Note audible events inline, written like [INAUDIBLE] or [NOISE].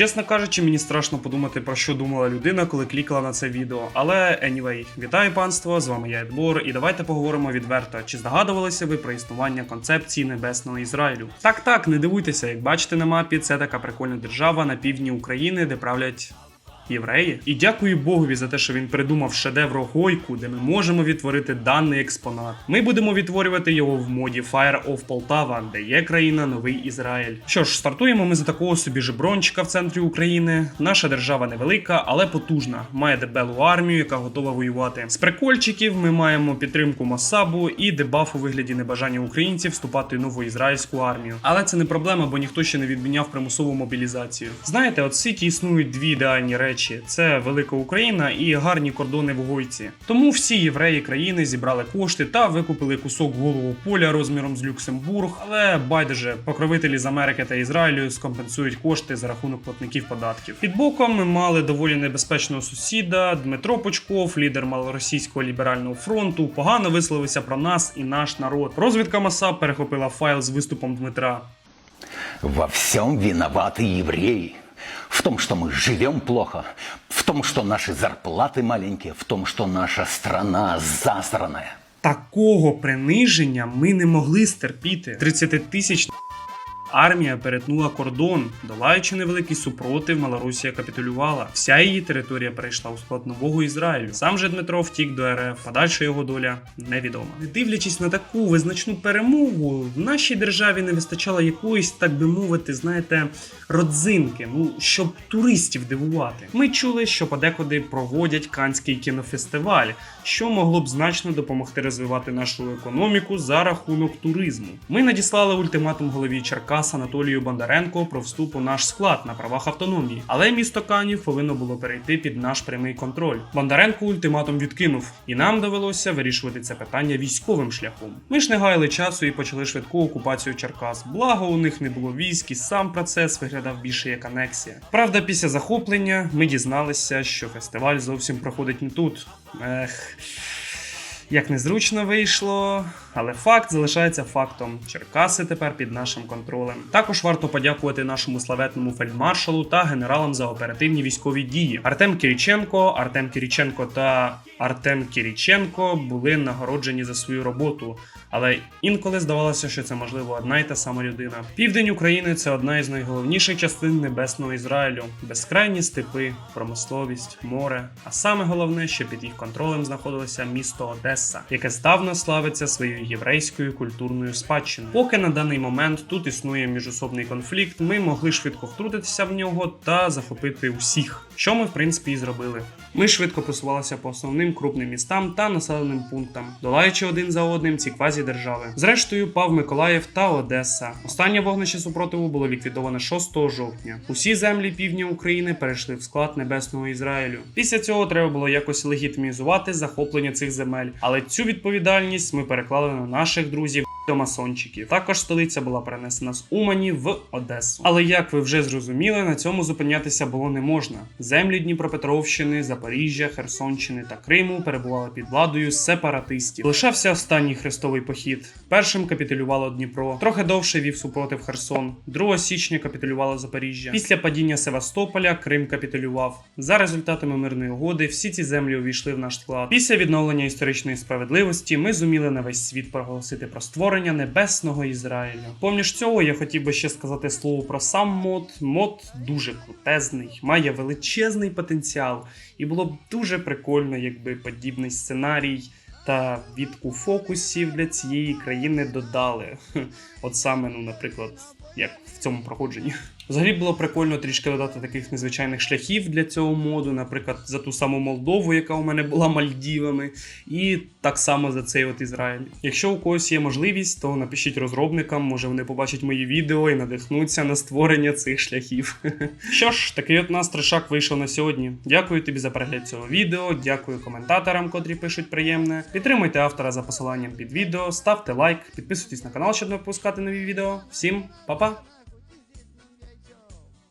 Чесно кажучи, мені страшно подумати про що думала людина, коли клікала на це відео. Але anyway, вітаю панство! З вами я Едбор, і давайте поговоримо відверто. Чи здогадувалися ви про існування концепції небесного Ізраїлю? Так, так, не дивуйтеся, як бачите на мапі, це така прикольна держава на півдні України, де правлять. Євреї, і дякую Богові за те, що він придумав шедевр Гойку, де ми можемо відтворити даний експонат. Ми будемо відтворювати його в моді Fire of Poltava, де є країна Новий Ізраїль. Що ж, стартуємо ми з такого собі жебрончика в центрі України. Наша держава невелика, але потужна. Має дебелу армію, яка готова воювати. З прикольчиків ми маємо підтримку Масабу і дебаф у вигляді небажання українців вступати в нову ізраїльську армію. Але це не проблема, бо ніхто ще не відміняв примусову мобілізацію. Знаєте, от світі існують дві ідеальні речі: це велика Україна і гарні кордони в Гойці. Тому всі євреї країни зібрали кошти та викупили кусок голову поля розміром з Люксембург. Але байдуже, покровителі з Америки та Ізраїлю скомпенсують кошти за рахунок платників податків. Під боком ми мали доволі небезпечного сусіда Дмитро Почков, лідер малоросійського ліберального фронту, погано висловився про нас і наш народ. Розвідка Масап перехопила файл з виступом Дмитра. Во всем виноваты евреи. В том, что мы живем плохо, в том, что наши зарплаты маленькие, в том, что наша страна засраная. Такого приниження ми не могли стерпіти. 30 тисяч армія перетнула кордон, долаючи невеликий супротив, Малорусія капітулювала. Вся її територія перейшла у склад нового Ізраїлю. Сам же Дмитро втік до РФ. Подальша його доля невідома. Не дивлячись на таку визначну перемогу, в нашій державі не вистачало якоїсь, так би мовити, знаєте, родзинки, ну щоб туристів дивувати. Ми чули, що подекуди проводять канський кінофестиваль, що могло б значно допомогти розвивати нашу економіку за рахунок туризму. Ми надіслали ультиматум голові Черкас Анатолію Бондаренко про вступ у наш склад на правах автономії, але місто Канів повинно було перейти під наш прямий контроль. Бондаренко ультиматум відкинув, і нам довелося вирішувати це питання військовим шляхом. Ми ж не гаяли часу і почали швидку окупацію Черкас. Благо у них не було військ, і сам процес виглядав більше як анексія. Правда, після захоплення ми дізналися, що фестиваль зовсім проходить не тут. Ех. Як незручно вийшло, але факт залишається фактом. Черкаси тепер під нашим контролем. Також варто подякувати нашому славетному фельдмаршалу та генералам за оперативні військові дії. Артем Кіріченко, Артем Кіріченко та Артем Кіріченко були нагороджені за свою роботу. Але інколи здавалося, що це можливо одна й та сама людина. Південь України це одна із найголовніших частин небесного Ізраїлю, безкрайні степи, промисловість, море. А саме головне, що під їх контролем знаходилося місто Одеса, яке здавна славиться своєю єврейською культурною спадщиною. Поки на даний момент тут існує міжособний конфлікт, ми могли швидко втрутитися в нього та захопити усіх, що ми в принципі і зробили. Ми швидко просувалися по основним крупним містам та населеним пунктам, долаючи один за одним ці квазі-держави. Зрештою, пав Миколаїв та Одеса. Останнє вогнище супротиву було ліквідоване 6 жовтня. Усі землі півдня України перейшли в склад небесного Ізраїлю. Після цього треба було якось легітимізувати захоплення цих земель, але цю відповідальність ми переклали на наших друзів. До масончиків. Також столиця була перенесена з Умані в Одесу. Але як ви вже зрозуміли, на цьому зупинятися було не можна. Землі Дніпропетровщини, Запоріжжя, Херсонщини та Криму перебували під владою сепаратистів. Лишався останній хрестовий похід. Першим капітулювало Дніпро. Трохи довше вів супротив Херсон. 2 січня капітулювало Запоріжжя. Після падіння Севастополя Крим капітулював. За результатами мирної угоди всі ці землі увійшли в наш склад. Після відновлення історичної справедливості ми зуміли на весь світ проголосити про створення небесного Ізраїля. Поміж цього, я хотів би ще сказати слово про сам мод. Мод дуже крутезний, має величезний потенціал, і було б дуже прикольно, якби подібний сценарій. Та відку фокусів для цієї країни додали. [LAUGHS] От саме, ну, наприклад, як в цьому проходженні. Взагалі було прикольно трішки додати таких незвичайних шляхів для цього моду, наприклад, за ту саму Молдову, яка у мене була Мальдівами, і так само за цей от Ізраїль. Якщо у когось є можливість, то напишіть розробникам, може вони побачать мої відео і надихнуться на створення цих шляхів. [LAUGHS] Що ж, такий от нас трешак вийшов на сьогодні. Дякую тобі за перегляд цього відео, дякую коментаторам, котрі пишуть приємне. Підтримуйте автора за посиланням під відео, ставте лайк, підписуйтесь на канал, щоб не пропускати нові відео. Всім па-па!